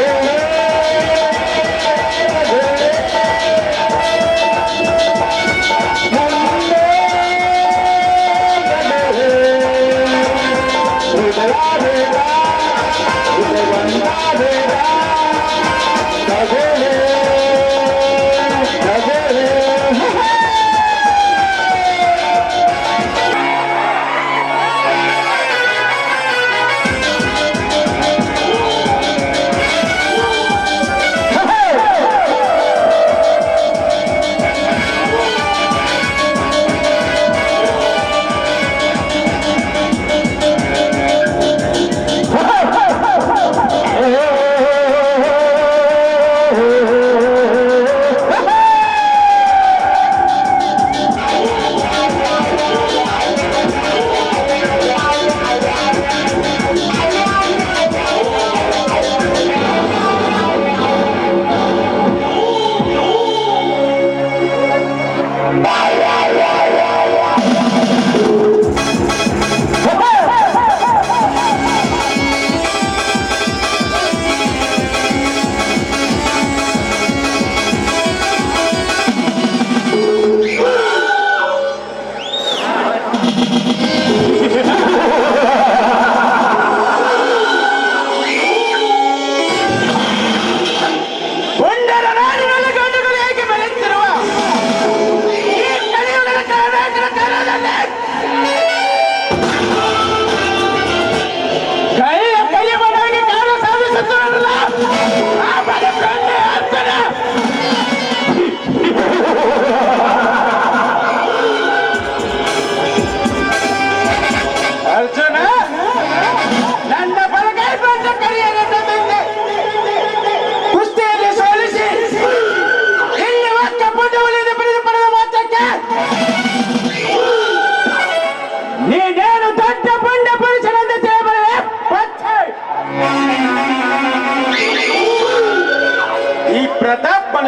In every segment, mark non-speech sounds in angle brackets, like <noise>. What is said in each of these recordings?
Yeah.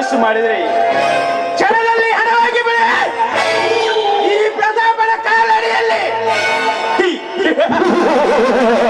ಮನಸ್ಸು ಮಾಡಿದ್ರೆ ಕ್ಷಣದಲ್ಲಿ ಹಣವಾಗಿ ಬಿಡೆ ಈ ಪ್ರತಾಪನ ಕಾಲಡಿಯಲ್ಲಿ. <laughs>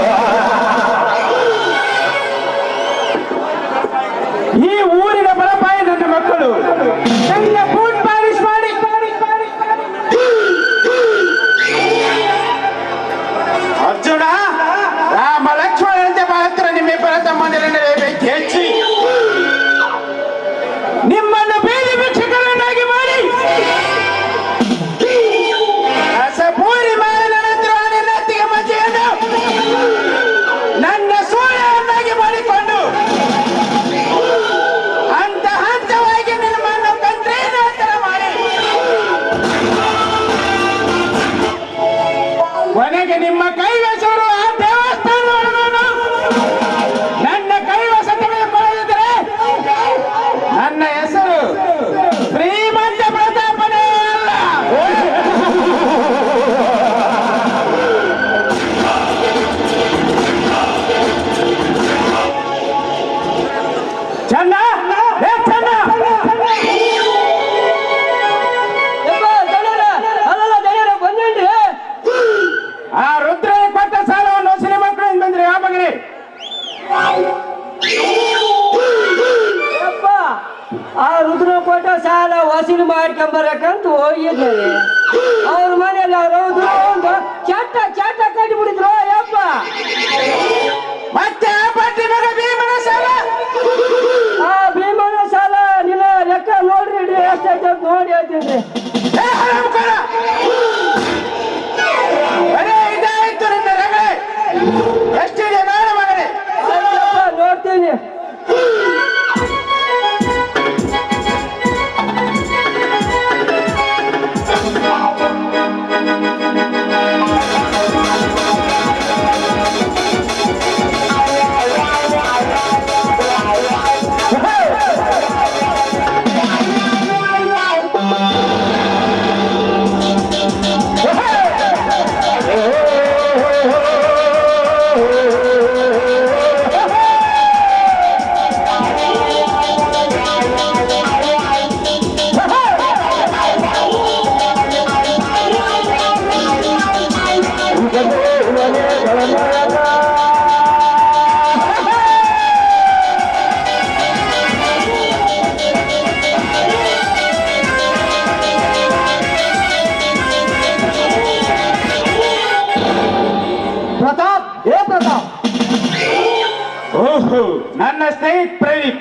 ನನ್ನ ಸ್ನೇಹಿತ ಪ್ರದೀಪ್.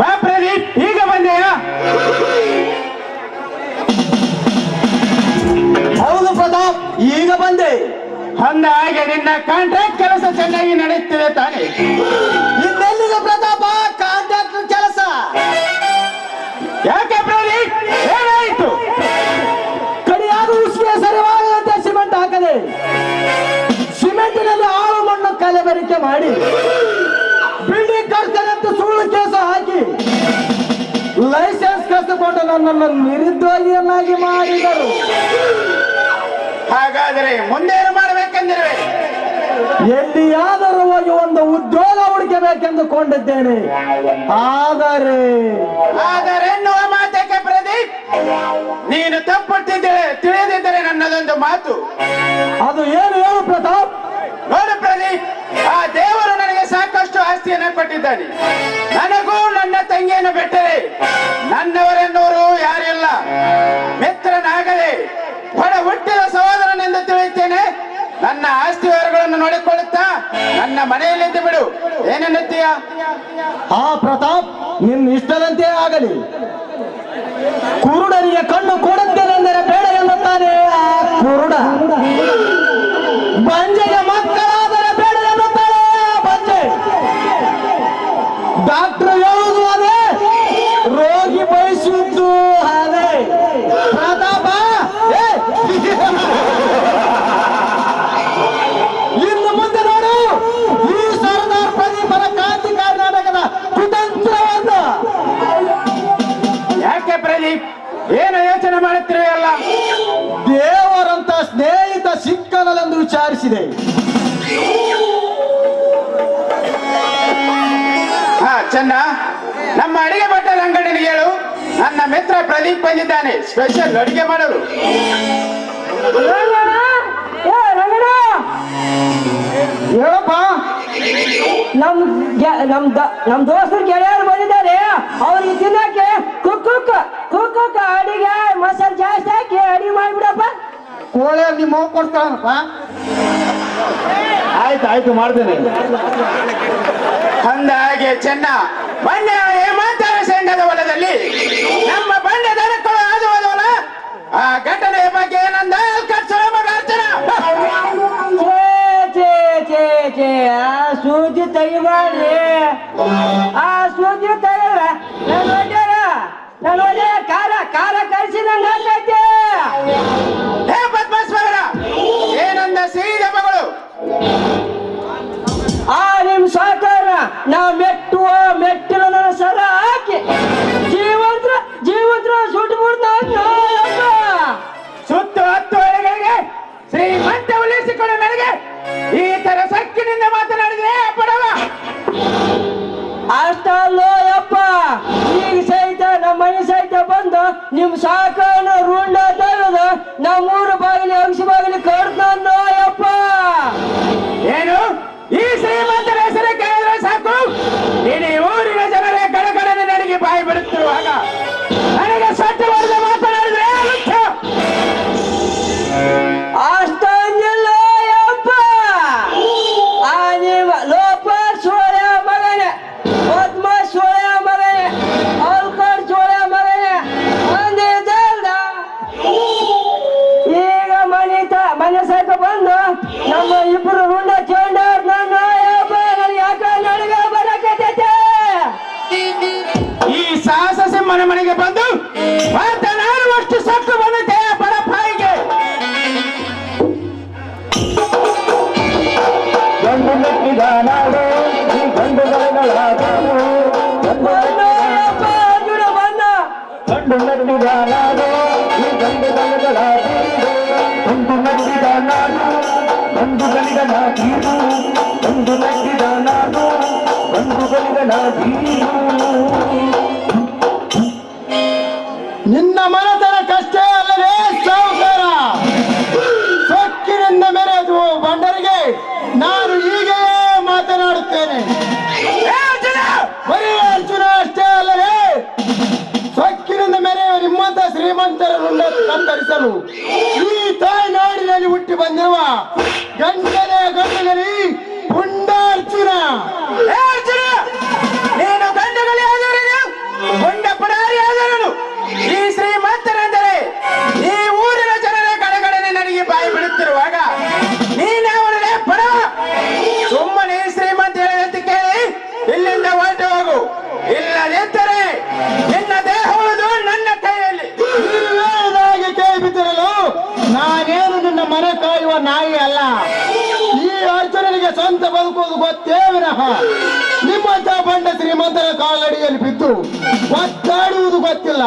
ಬಾ ಪ್ರದೀಪ್ ಈಗ ಬಂದೆಯ ಹೌದು ಪ್ರತಾಪ್ ಈಗ ಬಂದೆ. ಅಂದ ಹಾಗೆ ನಿನ್ನ ಕಾಂಟ್ರಾಕ್ಟ್ ಕೆಲಸ ಚೆನ್ನಾಗಿ ನಡೆಯುತ್ತಿದೆ ತಾನೆ. ಇನ್ನೆಲ್ಲಿದೆ ಪ್ರತಾಪ? ಕಾಂಟ್ರಾಕ್ಟ್ ಕೆಲಸ? ಯಾಕೆ ಪ್ರದೀಪ್? ಏನಾಯಿತು? ಕಡಿಯಾದ ಉಸಿಗೆ ಸರಿವಾಗದಂತೆ ಸಿಮೆಂಟ್ ಹಾಕದೆ. ಸಿಮೆಂಟಿನಲ್ಲಿ ಆಳು ಮಣ್ಣು ಕಲೆಬರಿಕೆ ಮಾಡಿ. ಅಂತ ಸುಳ್ಳು ಕೇಸ ಹಾಕಿ ಲೈಸೆನ್ಸ್ ಕಸಿಕೊಂಡು ನನ್ನನ್ನು ನಿರುದ್ಯೋಗಿಯನ್ನಾಗಿ ಮಾಡಿದರು. ಹಾಗಾದರೆ ಮುಂದೇನು ಮಾಡಬೇಕೆಂದಿರುವೆ? ಎಲ್ಲಿಯಾದರೂ ಹೋಗಿ ಒಂದು ಉದ್ಯೋಗ ಹುಡುಕಬೇಕೆಂದುಕೊಂಡಿದ್ದೇನೆ. ಆದರೆ ಆದರೆ ಎನ್ನುವ ಮಾತಕ್ಕೆ ಪ್ರದೀಪ್? ನೀನು ತಪ್ಪುತ್ತಿದ್ದರೆ ತಿಳಿದಿದ್ದರೆ ನನ್ನದೊಂದು ಮಾತು. ಅದು ಏನು ಹೇಳು ಪ್ರತಾಪ್? ನೋಡು ಪ್ರದೀಪ್. ಆ ದೇವರು ನನಗೆ ಸಾಕಷ್ಟು ಆಸ್ತಿಯನ್ನು ಕೊಟ್ಟಿದ್ದಾನೆ. ನನಗೂ ನನ್ನ ತಂಗಿಯನ್ನು ಬಿಟ್ಟರೆ ನನ್ನವರೆನ್ನೋರು ಯಾರಿಲ್ಲ. ಮಿತ್ರನಾಗದೆ ಹೊಡ ಹುಟ್ಟಿದ ಸಹೋದರನೆಂದು ತಿಳಿಯುತ್ತೇನೆ. ನನ್ನ ಆಸ್ತಿ ವಿವರಗಳನ್ನು ನೋಡಿಕೊಳ್ಳುತ್ತಾ ನನ್ನ ಮನೆಯಲ್ಲಿದ್ದು ಬಿಡು. ಏನೆನ್ನುತ್ತೀಯ ಆ ಪ್ರತಾಪ್, ನಿನ್ನ ಇಷ್ಟದಂತೆ ಆಗಲಿ. ಕುರುಡರಿಗೆ ಕಣ್ಣು ಕೊಡುತ್ತೇನೆಂದರೆ ಬೇಡ ಎನ್ನುತ್ತಾನೆ ಆ ಕುರುಡ. ವಿಚಾರಿಸಿದೆ. ಹಾ ಚೆನ್ನ ನಮ್ಮ ಅಡಿಗೆ ನನ್ನ ಮಿತ್ರ ಪ್ರದೀಪ್ ಬಂದಿದ್ದಾನೆ. ಸ್ಪೆಷಲ್ ಅಡಿಗೆ ಮಾಡಲು ರಂಗಣ್ಣ ಏ ರಂಗಣ್ಣ ಹೇಳಪ್ಪ. ನಮ್ ನಮ್ ದ- ನಮ್ ದೋಸ್ತರು ಗೆಳೆಯರು ಬಂದಿದ್ದಾರೆ. ಅವ್ರಿಗೆ ತಿನ್ನಕ್ಕೆ ಕು ಕುಕ್ಕ ಅಡಿಗೆ ಮಸಾಲೆ ಜಾಸ್ತಿ ಹಾಕಿ ಅಡಿಗೆ ಮಾಡಿಬಿಡಪ್ಪ. ಕೋಳಿ ನಿಮ್ಮ ಕೊಡ್ತಾಳಪ್ಪ ಆಯ್ತು ಆಯ್ತು ಮಾಡ್ತೇನೆ. ಅಂದಾಗೆ ಚೆನ್ನ ಏ ಹೇಮಂತರ ಸಂಘದ ಹೊಲದಲ್ಲಿ ನಮ್ಮ ಬಂಡೆ ದನಗಳು ಆದವಲ್ಲ ಆ ಘಟನೆಯ ಬಗ್ಗೆ ಏನಂದ? ಕಚ್ಚಳ ಮಗ ಅರ್ಚನ ಆ ಸೂಜಿ ತೆಗಿಬಾರ್ರಿ ಆ ಸೂಜಿ ತೆಗಿದ್ರ ನನ್ನ ಒಳ್ಳೆಯ ಕಾಲ ಖಾರ ಕಳಿಸಿ ನಂಗೆ ಅಷ್ಟಲ್ಲೋ ಯಪ್ಪ ಈಗ ಸಹಿತ ನಮ್ಮ ಮನೆ ಸಹಿತ ಬಂದು ನಿಮ್ ಸಾಕನ ರುಂಡ ತೆಗೆದು ನಮ್ಮೂರು ಬಾಗಿಲು ಅಗಸಿ ಸಿಂಹನ ಮನೆಗೆ ಬಂದು ಮಾತನಾಡುವಷ್ಟು ಸೊಕ್ಕು ಬಂದಿದೆ ಪರಪಾಯಿಗೆ ಗಂಡು ಮೆಟ್ಟಿದ ನಾಡು ಈ ಗಂಡು ದನಗಳಾದವು. ಬಂದು ಅರ್ಜುನ ಬಂದ ಗಂಡು ಮೆಟ್ಟಿದ ನಾಡು ಈ ಗಂಡು. ಗಂಡು ಗಂಡು ಗಂಡು ಗಂಡು ಗಲಿಗನ ಗೊತ್ತೇ ವಿನಃ ನಿಮ್ಮಂತ ಬಂಡ ಶ್ರೀಮಂತರ ಕಾಲಡಿಯಲ್ಲಿ ಬಿದ್ದು ಒತ್ತಾಡುವುದು ಗೊತ್ತಿಲ್ಲ.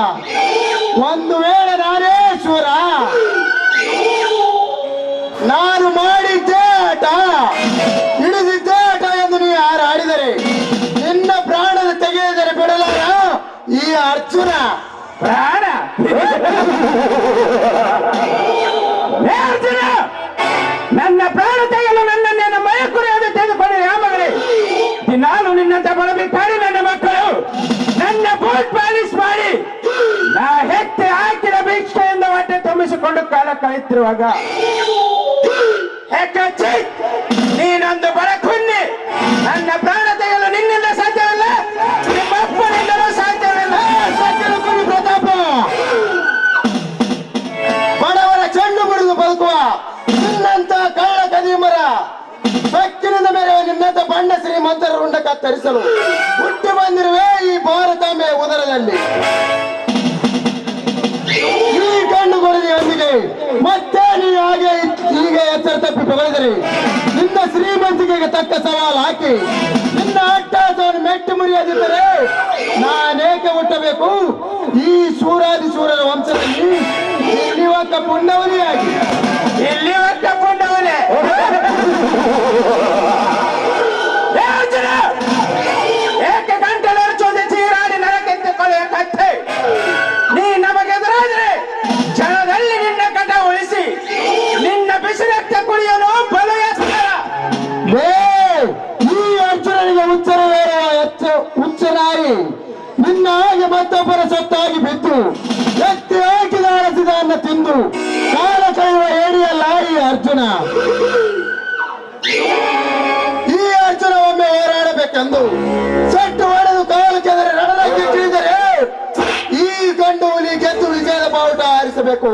ಒಂದು ವೇಳೆ ನಾನೇ ಶೂರ ನಾನು ಮಾಡಿದ್ದೇ ಆಟ ಹಿಡಿದಿದ್ದೇ ಆಟ ಎಂದು ನೀ ಯಾರು ಆಡಿದರೆ ನಿನ್ನ ಪ್ರಾಣದ ತೆಗೆದರೆ ಬಿಡಲಾರ ಈ ಅರ್ಜುನ? ಪ್ರಾಣ? <laughs> ನನ್ನ ಪ್ರಾಣ ತೆಗೆಯಲು ನನ್ನನ್ನೇನು ನಾನು ನಿನ್ನಂತ ಬರಬೇಕಾದ್ರೆ ನನ್ನ ಮಕ್ಕಳು, ನನ್ನ ಬೂಟ್ ಪಾಲಿಶ್ ಮಾಡಿ, ನಾ ಹೆತ್ತೆ ಹಾಕಿದ ಭಿಕ್ಷೆಯಿಂದ ಹೊಟ್ಟೆ ತುಂಬಿಸಿಕೊಂಡು ಕಾಲ ಕಳೆಯುತ್ತಿರುವಾಗ ರುಂಡ ಕತ್ತರಿಸಲು ಹುಟ್ಟಿ ಬಂದಿರುವೆ ಈ ಭಾರತಾಂಬೆ ಉದರದಲ್ಲಿ. ಈ ಕಣ್ಣು ಕೊಡದಿಯೊಂದಿಗೆ ಮತ್ತೆ ನೀವು ಹಾಗೆ ಈಗ ಎಚ್ಚರ ತಪ್ಪಿ ಬೆಳೆದಿರಿ ನಿನ್ನ ಶ್ರೀಮಂತಿಕೆಗೆ ತಕ್ಕ ಸವಾಲು ಹಾಕಿ, ನಿನ್ನ ಅಟ್ಟಾಸವನ್ನು ಮೆಟ್ಟಿ ಮುರಿಯದಿದ್ದರೆ ನಾನೇಕೆ ಹುಟ್ಟಬೇಕು? ಈ ಶೂರಾದಿ ಸೂರರ ವಂಶದಲ್ಲಿ ಇಲ್ಲಿವಂತ ಪುಣ್ಯವನಿಯಾಗಿ.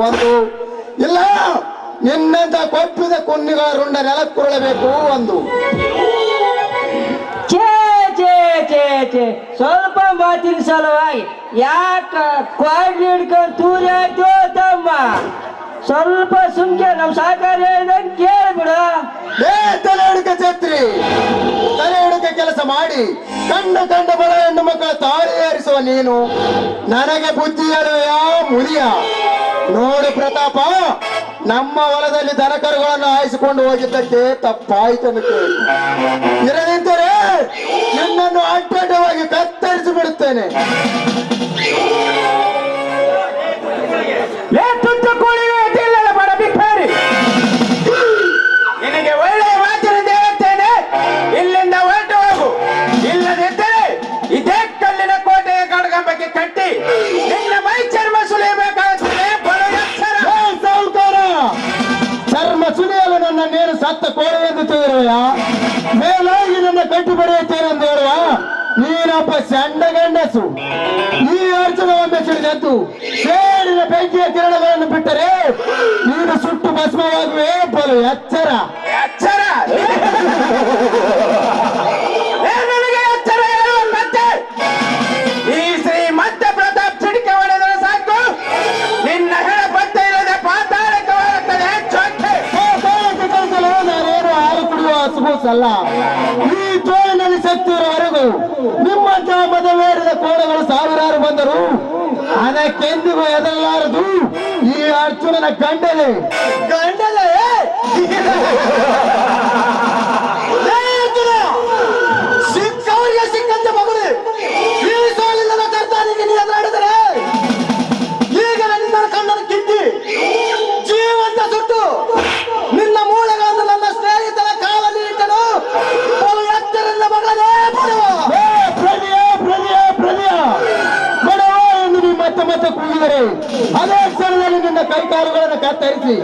ಒಂದು. ಇಲ್ಲ ನಿನ್ನಂತ ಕೊಪ್ಪಿದ ಕುನ್ನಿಗಳ ರುಂಡ ನೆಲಕ್ಕೊಳ್ಳಬೇಕು ಒಂದು. ಸ್ವಲ್ಪ ಮಾತಿನ ಸಲುವಾಗಿ ಯಾಕ ಕ್ವಾಡ್ ಹಿಡ್ಕೊಂಡು ತೂರಿ ಆಯ್ತು ತಮ್ಮ? ಸ್ವಲ್ಪ ಸುಮ್ಕೆ ನಮ್ ಸಾಕಾರ ಹೇಳಿದಂಗೆ ಕೇಳ್ಬಿಡ. ಏ ತಲೆ ಹುಡುಕ ಛತ್ರಿ. ತಲೆ ಹುಡುಕ ಕೆಲಸ ಮಾಡಿ. ಕಂಡ ಕಂಡ ಬಡ ಹೆಣ್ಣು ಮಕ್ಕಳ ತಾಳಿ ಏರಿಸುವ ನೀನು. ನನಗೆ ಬುದ್ಧಿ ಹೇಳುವೆಯಾ ಮುರಿಯ ನೋಡು ಪ್ರತಾಪ ನಮ್ಮ ಹೊಲದಲ್ಲಿ ದನಕರುಗಳನ್ನು ಆಯಿಸಿಕೊಂಡು ಹೋಗಿದ್ದಕ್ಕೆ ತಪ್ಪಾಯ್ತು ಇರದಿದ್ದರೆ ನಿನ್ನನ್ನು ಅಡ್ಡಡ್ಡವಾಗಿ ಕತ್ತರಿಸಿ ಬಿಡುತ್ತೇನೆ. ಭಸ್ಮವಾಗುವೆ ಎಚ್ಚರ. ಎಚ್ಚರ. ನನಗೆ ಎಚ್ಚರ ಹೇಳುವ ಮತ್ತೆ? ಈ ಪ್ರತಾಪ್ ಚಿಡಿಕೆ ಹೊಡೆದರೆ ಸಾಕು. ನಿನ್ನ ಹೆಣ ಪತ್ತೆ ಇಲ್ಲದೆ ಪಾತಾಳಕ್ಕೆ ಹೋಗುತ್ತದೆ. ಚೊಕ್ಕೆ. ಕಾಲಕ್ಕೆ ಕಳಿಸಲು ನಾನೇನು ಹಾಲು ಕುಡಿಯುವ ಹಸುಗೂಸಲ್ಲ ಈ ಶಕ್ತಿ ಇರುವವರೆಗೂ ಮದವೇರಿದ ಕೋಣಗಳು ಸಾವಿರಾರು ಬಂದರು. ಅದಕ್ಕೆಂದಿಗೂ ಎದರಲಾರದು ಈ ಅರ್ಜುನನ ಗಂಡನೆ. ಸಿಕ್ಕವರಿಗೆ ಸಿಕ್ಕಂತೆ ಮಗಳು ಸೋಲಿಲ್ಲದ ಕರ್ತಾನಿಗೆ ನೀ ಎದುರಾಡಿದರೆ ಈಗ ನಿನ್ನ ಕಣ್ಣನ್ನು ಕಿತ್ತಿ, ಜೀವಂತ ಸುಟ್ಟು, ನಿನ್ನ ಮೂಳೆಗಳನ್ನು ನನ್ನ ಸ್ನೇಹಿತರ ಕಾಲಲ್ಲಿ ಇಟ್ಟನು. ಬಲು ಎತ್ತರಿಂದ ಮಗನೇ ಬಡವ. ಪ್ರದಿಯ ಪ್ರದಿಯ ಪ್ರದಿಯ ಬಡವ ಎಂದು ನೀ ಮತ್ತೆ ಮತ್ತೆ ಕೂಗಿದರೆ, ಅದೇ ಕ್ಷಣದಲ್ಲಿ ನಿನ್ನ ಕೈಕಾಲುಗಳನ್ನು ಕತ್ತರಿಸಿ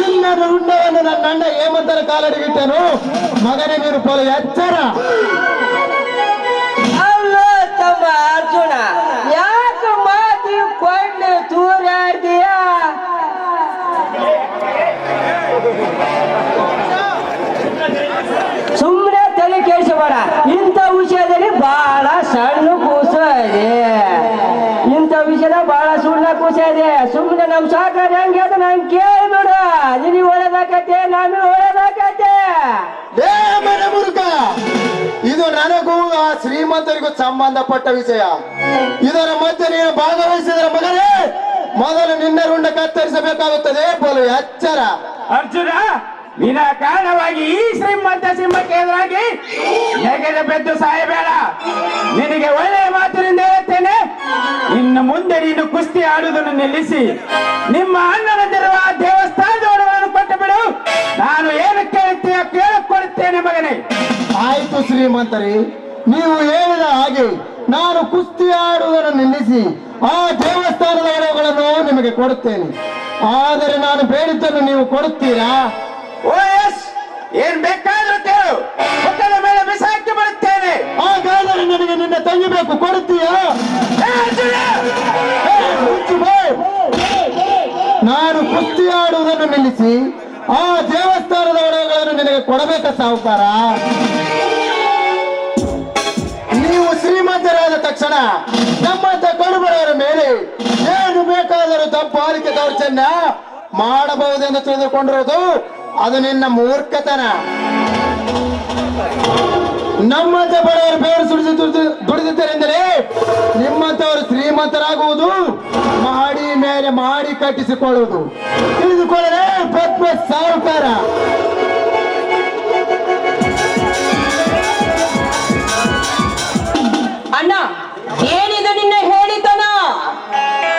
ನಿನ್ನ ರುಂಡವನ್ನು ನನ್ನ ಅಣ್ಣ ಹೇಮಂತರ ಕಾಲಡಿಗಿಟ್ಟನು ಮಗನೇ ನೀನು ಬಲು ಎಚ್ಚರ ನಮ್ ಸಾಕಾರ ಹೆಂಗೆ ಅದು ನಂಗೆ ಕೇಳ್ಬಿಡ ನಿನಗೆ ಒಳ್ಳೇದಾಕತ್ತೆ ನಾನು ಒಳ್ಳೇದಾಕತ್ತೆ ಲೇ ಮನೆ ಮುರುಕ ಇದು ನನಗೂ ಆ ಶ್ರೀಮಂತರಿಗೂ ಸಂಬಂಧಪಟ್ಟ ವಿಷಯ. ಇದರ ಮಧ್ಯೆ ನೀನು ಭಾಗವಹಿಸಿದ್ರೆ ಮಗನೇ ಮೊದಲು ನಿನ್ನ ರುಂಡ ಕತ್ತರಿಸಬೇಕಾಗುತ್ತದೆ. ಬಲು ಎಚ್ಚರ. ಅರ್ಜುನ! ನಿನ್ನ ಕಾರಣವಾಗಿ ಈ ಶ್ರೀಮಂತ ಸಿಂಹಕ್ಕೆ ಎದುರಾಗಿ ನೆಗೆದ ಬೆದ್ದು ಸಾಯಬೇಡ. ನಿನಗೆ ಒಳ್ಳೆಯ ಮಾತಿನಿಂದ ಹೇಳುತ್ತೇನೆ. ಇನ್ನು ಮುಂದೆ ನೀನು ಕುಸ್ತಿ ಆಡುವುದನ್ನು ನಿಲ್ಲಿಸಿ. ನಿಮ್ಮ ಅಣ್ಣನಂದಿರುವ ದೇವಸ್ಥಾನದವರನ್ನು ಕೊಟ್ಟು ಬಿಡು. ನಾನು ಏನು ಕೇಳುತ್ತೀಯ ಕೇಳಿಕೊಡುತ್ತೇನೆ ಮಗನೇ. ಆಯ್ತು ಶ್ರೀಮಂತರಿ, ನೀವು ಹೇಳಿದ ಹಾಗೆ ನಾನು ಕುಸ್ತಿ ಆಡುವುದನ್ನು ನಿಲ್ಲಿಸಿ ಆ ದೇವಸ್ಥಾನದ ಹಣಗಳನ್ನು ನಿಮಗೆ ಕೊಡುತ್ತೇನೆ. ಆದರೆ ನಾನು ಬೇಡಿದ್ದನ್ನು ನೀವು ಕೊಡುತ್ತೀರಾ? ಓ ಎಸ್ ಏನ್ ಬೇಕಾದ್ರೂ ಕೇಳು ಮಕ್ಕಳ ಮೇಲೆ ಬಿಸಾಕಿ ಬಿಡುತ್ತೇನೆ ಹಾಗಾದರೆ ನನಗೆ ನಿನ್ನ ತಂಗಿ ಬೇಕು ಕೊಡುತ್ತೀಯಾ ಏ ಅರ್ಜುನ! ಏ, ಮುಚ್ಚು ಬಾ. ನಾನು ಕುಸ್ತಿ ಆಡುವುದನ್ನು ನಿಲ್ಲಿಸಿ ಆ ದೇವಸ್ಥಾನದ ಒಳಗಳನ್ನು ನಿನಗೆ ಕೊಡಬೇಕ ಸಾಹುಕಾರ ನೀವು ಶ್ರೀಮಂತರಾದ ತಕ್ಷಣ ನಮ್ಮಂತ ಕಡುಬಡವರ ಮೇಲೆ ಏನು ಬೇಕಾದರೂ ದಬ್ಬಾಲಿಕೆ ದೌರ್ಜನ್ಯ ಮಾಡಬಹುದೆಂದು ತಿಳಿದುಕೊಂಡಿರುವುದು ಅದು ನಿನ್ನ ಮೂರ್ಖತನ. ನಮ್ಮಂತ ಬಡವರು ಬೇರು ಸುಡಿದು ದುಡಿದು- ದುಡಿದಿದ್ದರೆಂದರೆ ನಿಮ್ಮಂತವರು ಶ್ರೀಮಂತರಾಗುವುದು, ಮಾಡಿ ಮೇಲೆ ಮಾಡಿ ಕಟ್ಟಿಸಿಕೊಳ್ಳುವುದು. ತಿಳಿದುಕೊಳ್ಳಲೇ ಪದ್ಮ ಸಾಹುಕಾರ. ಅಣ್ಣ, ಏನಿದು ನಿನ್ನ ಹೇಳಿತನ?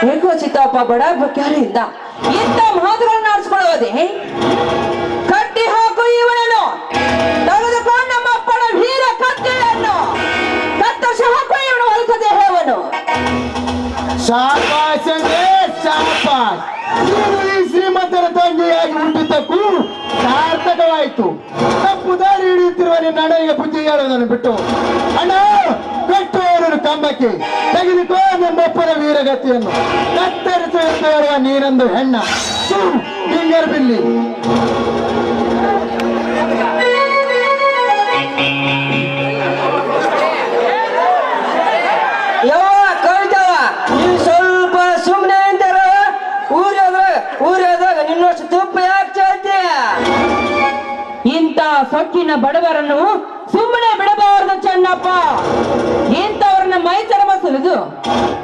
ಹೇಗೋ ಚಿತ್ತಪ್ಪ, ಬಡ ಬಕ್ಯಾರಿಯಿಂದ ಇಂಥ ಮಾತುಗಳನ್ನ ಆಡಿಸ್ಕೊಳ್ಳೋದೆ ಶಾಬಾಷ್ ಅಂದ್ರೆ ಶಾಪಾಸ್ ಶ್ರೀಮಂತರ ತಂಗಿಯಾಗಿ ಹುಟ್ಟಿದ್ದಕ್ಕೂ ಸಾರ್ಥಕವಾಯಿತು. ತಪ್ಪು ದಾರಿ ಹಿಡಿಯುತ್ತಿರುವ ನಿನ್ನ ಅಣ್ಣನಿಗೆ ಬುದ್ಧಿ ಹೇಳುವುದನ್ನು ಬಿಟ್ಟು. ಅಣ್ಣ ಕಟ್ಟುವವರು ಕಂಬಕ್ಕೆ ತೆಗೆದುಕೋ ನಮ್ಮಪ್ಪನ ವೀರಗತಿಯನ್ನು. ಕತ್ತರಿಸು ಎಂದು ಹೇಳುವ ನೀನೊಂದು ಹೆಣ್ಣ. ಫಿಂಗರ್ ಬಿಲ್ಲಿ. ಸೊಕ್ಕಿನ ಬಡವರನ್ನು ಸುಮ್ಮನೆ ಬಿಡಬಾರದು ಚೆನ್ನಪ್ಪ ಇಂಥವ್ರನ್ನ ಮೈ ಚರಮ ಸುಲಿದು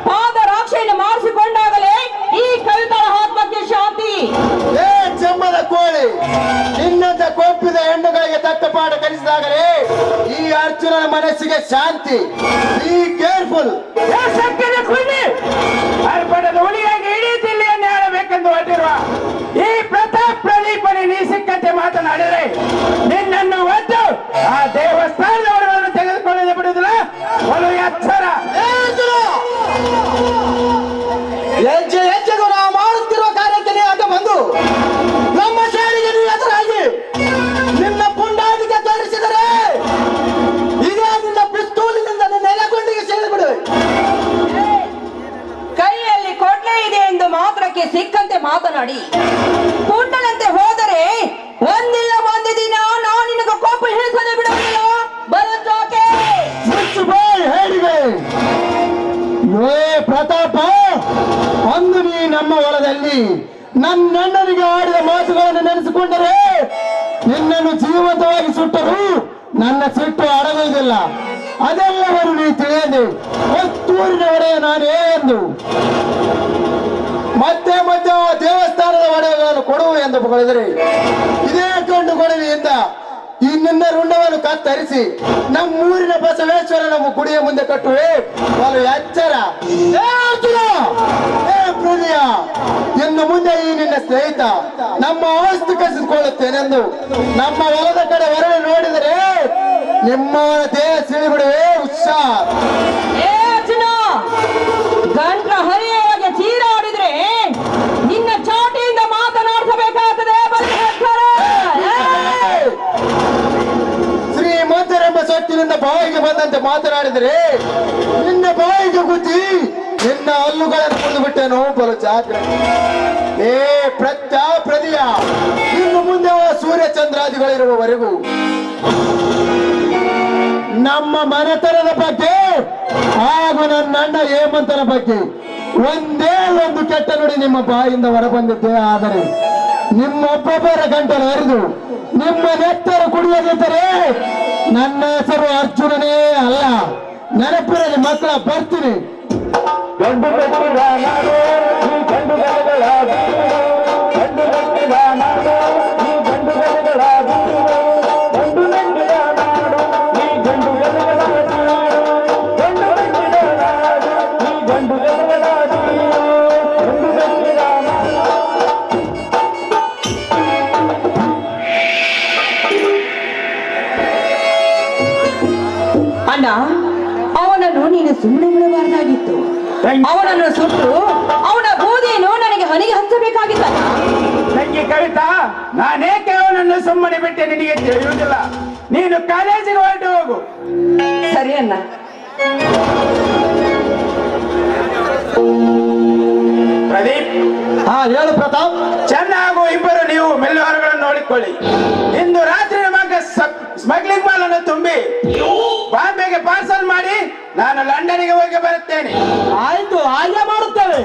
ಪಾದ ರಾಕ್ಷೆಯನ್ನು ಮಾಡಿಸಿಕೊಂಡಾಗಲೇ ಈ ಕವಿತಳ ಆತ್ಮಕ್ಕೆ ಶಾಂತಿ. ಏ ಚೆಮ್ಮದ ಕೋಳಿ ನಿನ್ನಂತ ಕೊಪ್ಪಿದ ಹೆಣ್ಣುಗಳಿಗೆ ತಕ್ಕ ಪಾಠ ಕಲಿಸಿದಾಗಲೇ ಈ ಅರ್ಜುನನ ಮನಸ್ಸಿಗೆ ಶಾಂತಿ. ಬಿ ಕೇರ್ಫುಲ್ ಏ ಪ್ರತಾಪ ಅಂದು ನೀ ನಮ್ಮ ಹೊಲದಲ್ಲಿ. ನನ್ನಣ್ಣನಿಗೆ ಆಡಿದ ಮಾತುಗಳನ್ನು ನೆನೆಸಿಕೊಂಡರೆ ನಿನ್ನನ್ನು ಜೀವಂತವಾಗಿ ಸುಟ್ಟರು ನನ್ನ ಸಿಟ್ಟು ಅಡಗುವುದಿಲ್ಲ ಅದೆಲ್ಲವರು ನೀ ತಿಳಿಯದೆ. ಒತ್ತೂರಿನ ಒಡೆಯ ನಾನೇ ಎಂದು. ಮತ್ತೆ ಮತ್ತೆ ಆ ದೇವಸ್ಥಾನದ ಒಡೆಯಗಳನ್ನು ಕೊಡುವು ಎಂದು ಕೊಡಿದರೆ ಇದೇ ಕಂಡು ಕೊಡಲಿಯಿಂದ ಈ ನಿನ್ನ ರುಂಡವನ್ನು ಕತ್ತರಿಸಿ ನಮ್ಮೂರಿನ ಬಸವೇಶ್ವರ ನಮ್ಮ ಗುಡಿಯ ಮುಂದೆ ಕಟ್ಟುವೆ. ಬಲು ಎಚ್ಚರ. ಇನ್ನು ಮುಂದೆ ಈ ನಿನ್ನ ಸ್ನೇಹಿತ ನಮ್ಮ ಆಸ್ತಿ ಕಸಿದುಕೊಳ್ಳುತ್ತೇನೆಂದು ನಮ್ಮ ಹೊಲದ ಕಡೆ ಹೊರಗೆ ನೋಡಿದರೆ ನಿಮ್ಮ ದೇಹ ಸಿಡಿಬಿಡುವೆ ಹುಷಾರ್. ಬಂದಂತೆ ಮಾತನಾಡಿದರೆ ನಿನ್ನ ಬಾಯಿಗೆ ಗುದ್ದಿ ನಿನ್ನ ಹಲ್ಲುಗಳನ್ನು ಕುಡಿದು ಬಿಟ್ಟೆನು ಬಲು ಏ ಪ್ರತ್ಯ ಪ್ರದಿಯ ಇನ್ನು ಮುಂದೆ ಸೂರ್ಯ ಚಂದ್ರಾದಿಗಳಿರುವವರೆಗೂ ನಮ್ಮ ಮನೆತನದ ಬಗ್ಗೆ ಹಾಗೂ ನನ್ನ ಅಣ್ಣ ಹೇಮಂತನ ಬಗ್ಗೆ ಒಂದೇ ಒಂದು ಕೆಟ್ಟ ನುಡಿ ನಿಮ್ಮ ಬಾಯಿಂದ ಹೊರಬಂದಿದ್ದೆ. ಆದರೆ ನಿಮ್ಮೊಬ್ಬೊಬ್ಬರ ಗಂಟಲು ಹರಿದು ನಿಮ್ಮ ನೆತ್ತರು ಕುಡಿಯದಿದ್ದರೆ ನನ್ನ ಹೆಸರು ಅರ್ಜುನನೇ ಅಲ್ಲ. ನೆನಪಿರಲಿ ಮಕ್ಕಳ ಬರ್ತೀನಿ. ಅವನನ್ನು ಸುಟ್ಟು ಅವನ ಬೂದಿಯನ್ನು ನನಗೆ ಹನಿಗೆ ಹಚ್ಚಬೇಕಾಗಿತ್ತಲ್ಲ ತಂಗಿ ಕವಿತಾ ನಾನೇಕೆ ಅವನನ್ನು ಸುಮ್ಮನೆ ಬಿಟ್ಟೆ ನಿನಗೆ ತಿಳಿಯುವುದಿಲ್ಲ? ನೀನು ಕಾಲೇಜಿಗೆ ಹೊರಟು ಹೋಗು. ಸರಿ ಅಣ್ಣ. ಪ್ರದೀಪ್. ಹಾ ಹೇಳು ಪ್ರತಾಪ್. ಚೆನ್ನಾಗೂ ಇಬ್ಬರು ನೀವು ಮೆಲ್ಲುವರುಗಳನ್ನು ನೋಡಿಕೊಳ್ಳಿ. ಇಂದು ರಾತ್ರಿ ನಮಗೆ ಸ್ಮಗ್ಲಿಂಗ್ ಮಾಲನ್ನು ತುಂಬಿ ಬಾಂಬೆಗೆ ಪಾರ್ಸಲ್ ಮಾಡಿ ನಾನು ಲಂಡನ್ಗೆ ಹೋಗಿ ಬರುತ್ತೇನೆ. ಆಯ್ತು ಹಾಗೆ ಮಾಡುತ್ತೇವೆ.